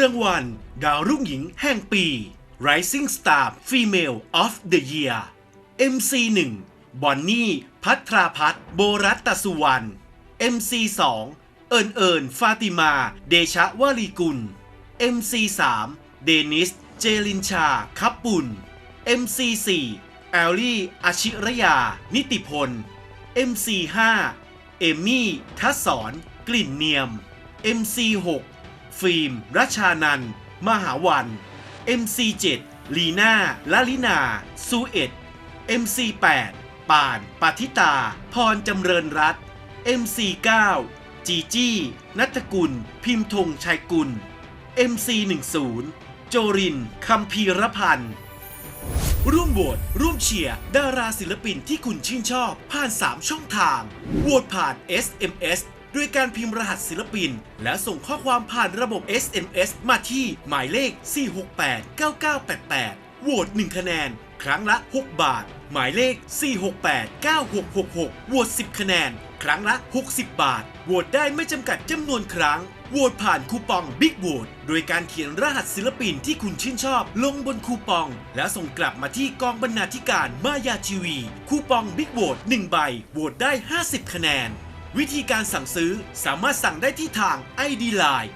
รางวัล ดาวรุ่งหญิงแห่งปี Rising Star Female of the Year MC 1 บอนนี่ พัทราพัฒน์โบรัตตสุวรรณ MC 2 เอิญเอิญฟาติมา เดชะวลีกุล MC 3 เดนิส เจลินชา คับปุล MC 4 แอลลี่ อาชิรยา นิติพล MC 5 เอมมี่ ทัศสอน กลิ่นเนียม MC 6 ฟิล์ม รัชานัน มหาวัน MC 7 ลีน่าลลินาซูเอ็ด MC 8 ป่านปาทิตา พรจำเริญรัต MC 9 จีจี้นัทกุล พิมพ์ธงชัยกุล MC 10 โจรินคำพีรพันธ์ร่วมโหวตร่วมเชียร์ดาราศิลปินที่คุณชื่นชอบผ่าน 3 ช่องทางโหวตผ่าน SMS ด้วยการพิมพ์รหัสศิลปิน และส่งข้อความผ่านระบบ SMS มาที่หมายเลข 4689988โหวต1คะแนน ครั้งละ 6 บาท หมายเลข 4689666โหวต10 คะแนน ครั้งละ 60 บาทโหวตได้ไม่จำกัดจำนวนครั้งโหวตผ่านคูปอง Big v o t e โดยการเขียนรหัสศิลปินที่คุณชื่นชอบ ลงบนคูปอง แล้วส่งกลับมาที่กองบรรณาธิการมายาทีวี คูปอง Big v o t e 1ใบโหวตได้ 50 คะแนน วิธีการสั่งซื้อสามารถสั่งได้ที่ทาง ID Line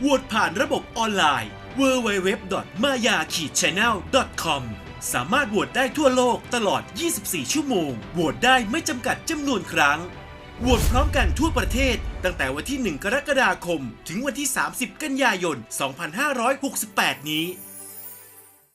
โหวตผ่านระบบออนไลน์ www.maya-channel.com สามารถโหวตได้ทั่วโลกตลอด 24 ชั่วโมง โหวตได้ไม่จำกัดจำนวนครั้ง โหวตพร้อมกันทั่วประเทศ ตั้งแต่วันที่ 1 กรกฎาคม ถึงวันที่ 30 กันยายน 2568 นี้